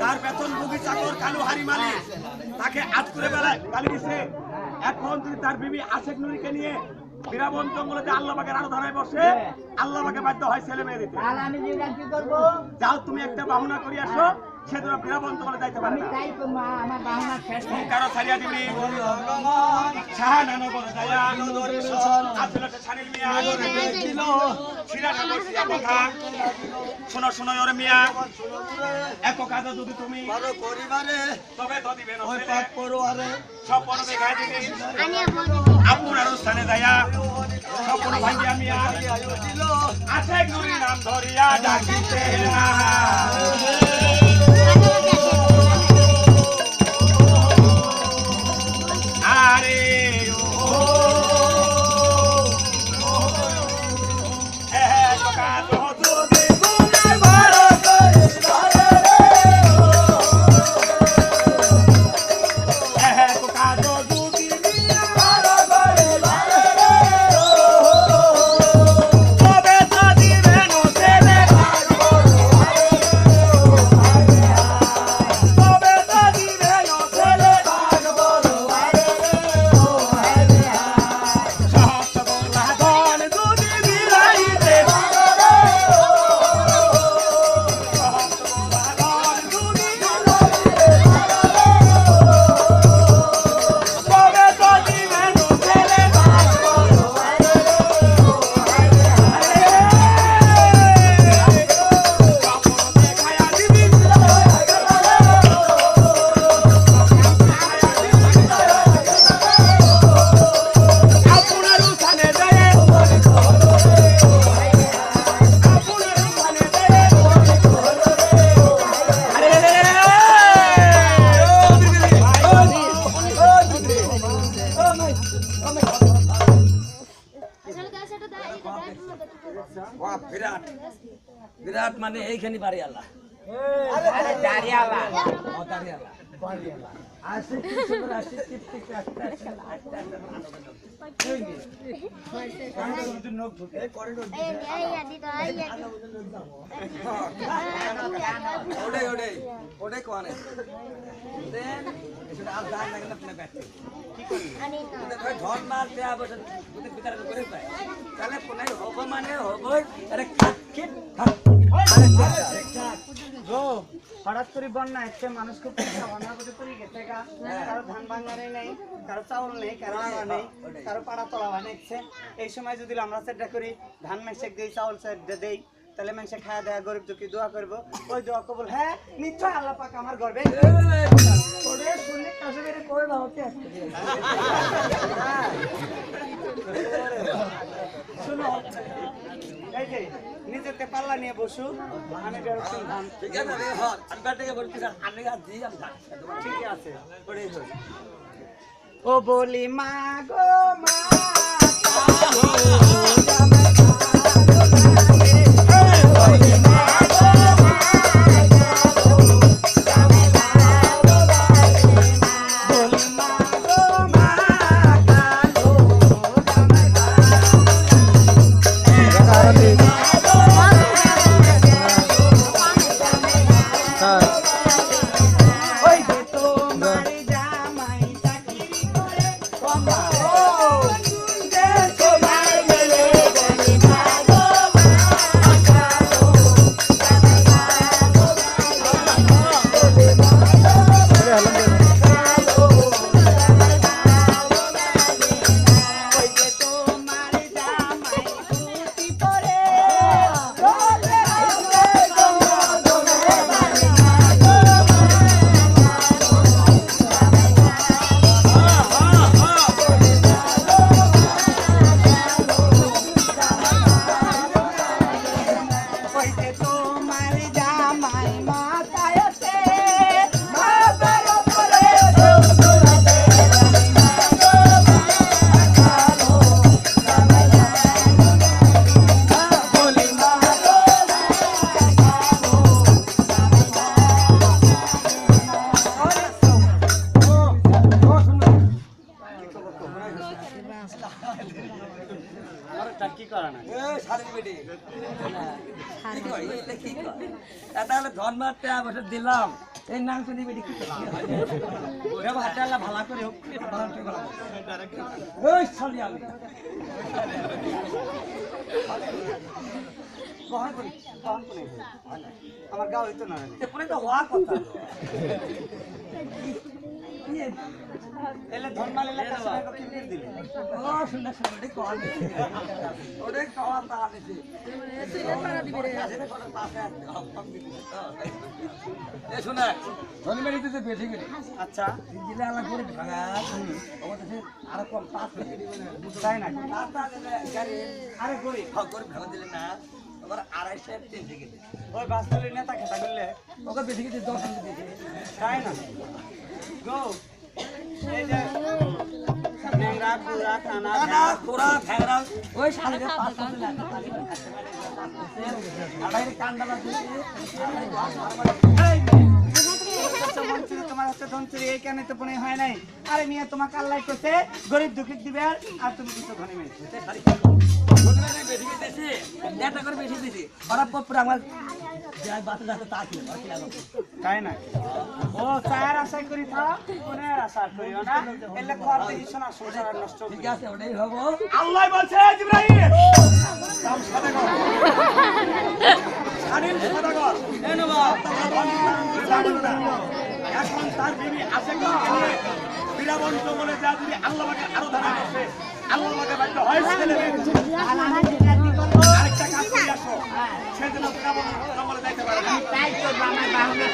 তার বেতন ভোগী চাকর কালু হারি মালিক। তাকে আজ করে বেলায় গালি দিছে। এখন যদি তার বিবি আশেখ নুরিকে নিয়ে বীরাবন জঙ্গলে যে আল্লাহ বাগের আরও ধরায় বসে আল্লাহ বাধ্য হয় ছেলে মেয়ে দিতে যাও তুমি একটা বাহনা করি আসো সে তোমার বীরাবন জঙ্গলে যাইতে পারে আমি কারও ছাড়িয়া দিবি। শোনো শোনো ওরে মিয়া। এক কাজ যদি তুমি তবে তো দিবেন স্বপ্ন দেখাই দিবি। আপনার স্থানে যায়া স্বপ্ন ভাঙ্গিয়া মিয়া। আছে নাম ধরিয়া ডাকিতে না। আবার ওদের বিচার করে পায় তাহলে কোনাই হব মানে হব কিট হঠাৎ করে বন্যা এসছে মানুষ খুব গা কারও ধান ভাঙারে নেই, কারও চাউল নেই, কারও আড়া নেই, কারও পাড়া এই সময় যদি আমরা সেটা করি, ধান মেসেক দিই, চাউল সেট দেই, তাহলে মানুষে খাওয়া দেয়া গরিব দুঃখী দোয়া করব। ওই দোয়া কবুল হ্যাঁ নিশ্চয় নিজেতে পাল্লা নিয়ে বসু আমি ঠিক আছে রে হ্যাঁ ঠিকই আছে ও বলি মা গো মা Mama. তাহলে ধন মারতে বছর দিলাম এই নাম শুনি বেটি কি ওরে ভাটা আল্লাহ ভালো করে হোক ওই চলি আমি আমার গাও হইতো না। এরপরে তো হওয়া কথা। এলে কি বিল দিলে? ও ওটা কল ওটা তা আনেছে এ শোনা দিতে বেশি করে আচ্ছা দিলে। আলাদা করে ভাঙা ওটা সে আরও কম পাঁচ তাই না গাড়ি আরে করি ভাগ করে ভাঙা দিলে। না আড়াইশো কেজি ওই বাস্তবের নেতা খেতা করলে ওকে বেশি কেজি দশ দিয়েছে তাই না? গো তোমার তো মনে হয় নাই আরে মিয়া তোমাকে আল্লাহ করছে গরিব দুঃখিত দিবে আর তুমি কিছু ধনী মেয়ে বেশি দিয়েছে একটা করে বেশি দিয়েছে ওরা পুরো আমার তাই না? ও চায়ের আশাই করি থাক কোনের আশা করিও না। এলে খাওয়ার দেখি শোনা সংসার নষ্ট ঠিক আছে ওটাই হব আল্লাহ বলছে জিব্রাহিম দাম সদাগর স্বাধীন সদাগর এই নেব। এখন তার বিবি আছে কি নিয়ে বীরাবন জঙ্গলে যা যদি আল্লাহ পাকে আরও ধারা করছে আল্লাহ পাকে বাধ্য হয় ছেলে আরেকটা কাজ করে আসো সে যেন না তাই করব আমার বাহুনের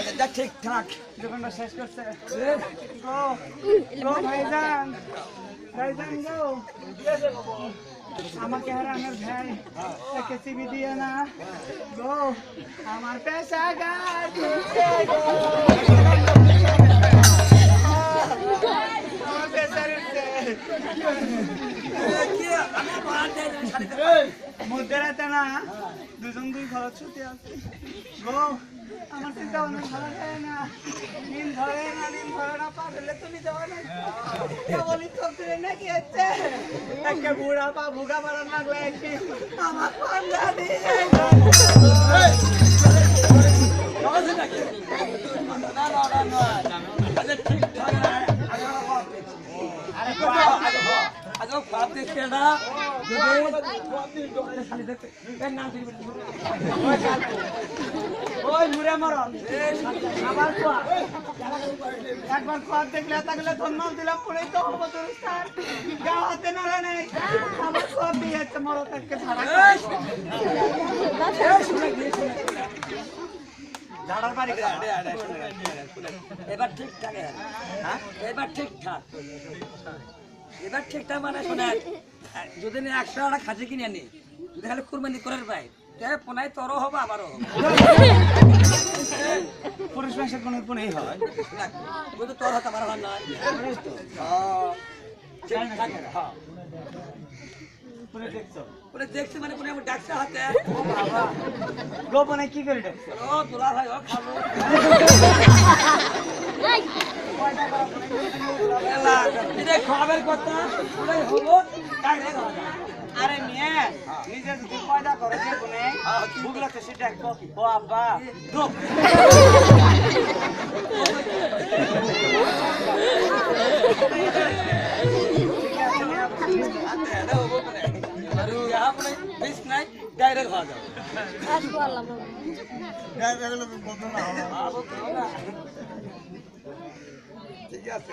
আচ্ছা ঠিকঠাক দোকানটা শেষ করছে। গো গো ভাইজান ভাইজান গো। আমাকে হারানোর ভাই একে চিবি দিয়ে না। গো আমার পেশা শাড়িতে মধ্যে রাতে না দুজন দুই খরচ ছুটি আছে গো আমার চিন্তা ভাবনা ভালো যায় না দিন ধরে না দিন ধরে না পা ফেলে তুমি যাওয়া না। বলি তো ফিরে নাকি হচ্ছে? একে বুড়া পা ভুগা পাড়া লাগলে একটি আমার পান্ডা দিয়ে। না ওই মুড়ে মরণ। আমার খোয়া। একবার খোয়া দেখলে ধন্যবাদ দিলাম পরেই তো হব তোর স্থান গাও হাতে নড়ে নেই। আমার খোয়া দিয়ে যাচ্ছে মরো তাকে ছাড়া ঝাড়ার বাড়ি এবার ঠিকঠাক হ্যাঁ? এবার ঠিকঠাক এবার ঠিকঠাক মানে শোনেন যদি না একশো টাকা খাসি কিনে আনি যদি খালি কুরবানি করার তে পুনাই তোরও হবে আমারও পুরুষ মানুষের কোনো পুনেই হয় না, তোর হাতে আমার নয় হ্যাঁ দেখছ মানে আমার ডাকছে হাতে গোপনে কি করে দেখছ ও তোলা ভাই ও খাব খাবার কথা ওরাই হব ডাইরেক্ট হবে আরে মেয়ে নিজে যদি পয়দা করে, যে কোনে, বুগলা তো সে দেখব ও আব্বা ডাইরেক্ট হওয়া যাবে। ঠিক আছে।